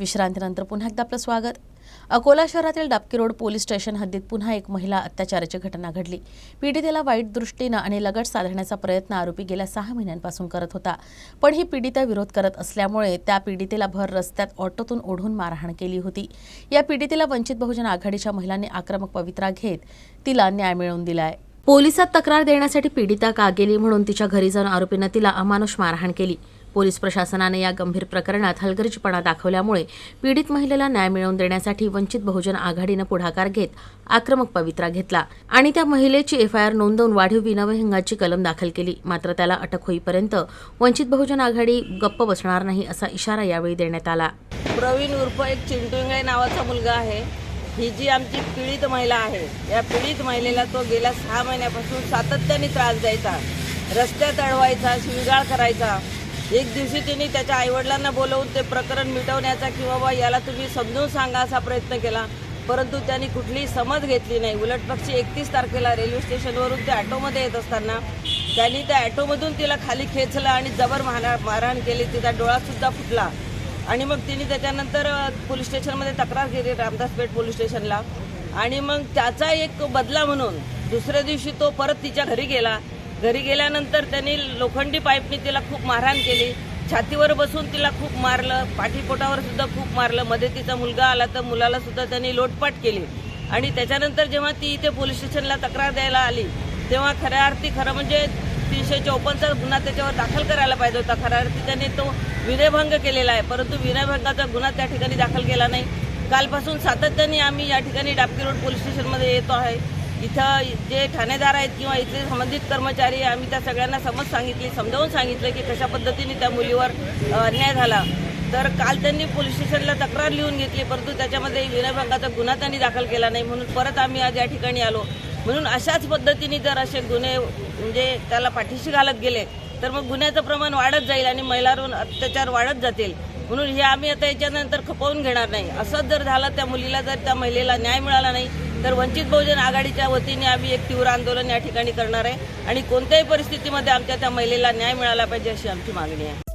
विश्रांतीनंतर पुन्हा एकदा आपलं स्वागत. अकोला शहरातील डाबकी रोड पोलीस स्टेशन हद्दीत पुन्हा एक महिला अत्याचाराची घटना घडली. पीडितेला वाईट दृष्टीनं आणि लगट साधण्याचा प्रयत्न आरोपी गेल्या सहा महिन्यांपासून करत होता. पण ही पीडिता विरोध करत असल्यामुळे त्या पीडितेला भर रस्त्यात ऑटोतून ओढून मारहाण केली होती. या पीडितेला वंचित बहुजन आघाडीच्या महिलांनी आक्रमक पवित्रा घेत तिला न्याय मिळवून दिलाय. पोलिसात तक्रार देण्यासाठी पीडिता का गेली म्हणून तिच्या घरी जाऊन आरोपीनं तिला अमानुष मारहाण केली. पोलीस प्रशासनाने या गंभीर प्रकरणात हलगर्जीपणा दाखवल्यामुळे पीडित महिलेला न्याय मिळवून देण्यासाठी वंचित बहुजन आघाडीनं पुढाकार घेत आक्रमक पवित्रा घेतला आणि त्या महिलेची एफआयआर नोंदवून वाढीव विनवहिंगाची कलम दाखल केली. मात्र त्याला अटक होईपर्यंत वंचित बहुजन आघाडी गप्प बसणार नाही असा इशारा यावेळी देण्यात आला. प्रवीण उर्फ एक चिंटुंगाई नावाचा मुलगा आहे. ही जी आमची पीडित महिला आहे या पीडित महिलेला तो गेल्या सहा महिन्यापासून सातत्याने त्रास द्यायचा रस्त्यात अडवायचा शिवगाळ करायचा एक दिवशी तिने त्याच्या आईवडिलांना बोलवून ते प्रकरण मिटवण्याचा की बाबा याला तुम्ही समजून सांगा असा प्रयत्न केला. परंतु त्यांनी कुठलीही समज घेतली नाही. उलट पक्षी एकतीस तारखेला रेल्वे स्टेशनवरून ते ॲटोमध्ये येत असताना त्यांनी त्या ॲटोमधून तिला खाली खेचलं आणि जबर मारा मारहाण केली. तिचा डोळासुद्धा फुटला. आणि मग तिने त्याच्यानंतर पोलीस स्टेशनमध्ये तक्रार केली रामदासपेठ पोलीस स्टेशनला. आणि मग त्याचा एक बदला म्हणून दुसऱ्या दिवशी तो परत तिच्या घरी गेला. घरी गेल्यानंतर त्यांनी लोखंडी पाईपने तिला खूप मारहाण केली. छातीवर बसून तिला खूप मारलं पाठीपोटावर सुद्धा खूप मारलं. मध्ये तिचा मुलगा आला तर मुलाला सुद्धा त्यांनी लोटपाट केली. आणि त्याच्यानंतर जेव्हा ती इथे पोलीस स्टेशनला तक्रार द्यायला आली तेव्हा खऱ्या अर्थी खरं म्हणजे तीनशे चौपन्नचा गुन्हा त्याच्यावर दाखल करायला पाहिजे होता. खऱ्या अर्थी त्याने तो विनयभंग केलेला आहे. परंतु विनयभंगाचा गुन्हा त्या ठिकाणी दाखल केला नाही. कालपासून सातत्याने आम्ही या ठिकाणी डाबकी रोड पोलीस स्टेशनमध्ये येतो आहे. इथं जे ठाणेदार आहेत किंवा इथले संबंधित कर्मचारी आम्ही त्या सगळ्यांना समज सांगितली समजावून सांगितलं की कशा पद्धतीने त्या मुलीवर अन्याय झाला. तर काल त्यांनी पोलीस स्टेशनला तक्रार लिहून घेतली परंतु त्याच्यामध्ये विनयभंगाचा गुन्हा त्यांनी दाखल केला नाही म्हणून परत आम्ही आज या ठिकाणी आलो. म्हणून अशाच पद्धतीने जर असे गुन्हे म्हणजे त्याला पाठीशी घालत गेले तर मग गुन्ह्याचं प्रमाण वाढत जाईल आणि महिलांवर अत्याचार वाढत जातील. म्हणून हे आम्ही आता याच्यानंतर खपवून घेणार नाही. असंच जर झालं त्या मुलीला जर त्या महिलेला न्याय मिळाला नाही तर वंचित बहुजन आघाडीच्या वतीने आम्ही एक तीव्र आंदोलन या ठिकाणी करणार आहे. आणि कोणत्याही परिस्थितीमध्ये आमच्या त्या महिलेला न्याय मिळाला पाहिजे अशी आमची मागणी आहे.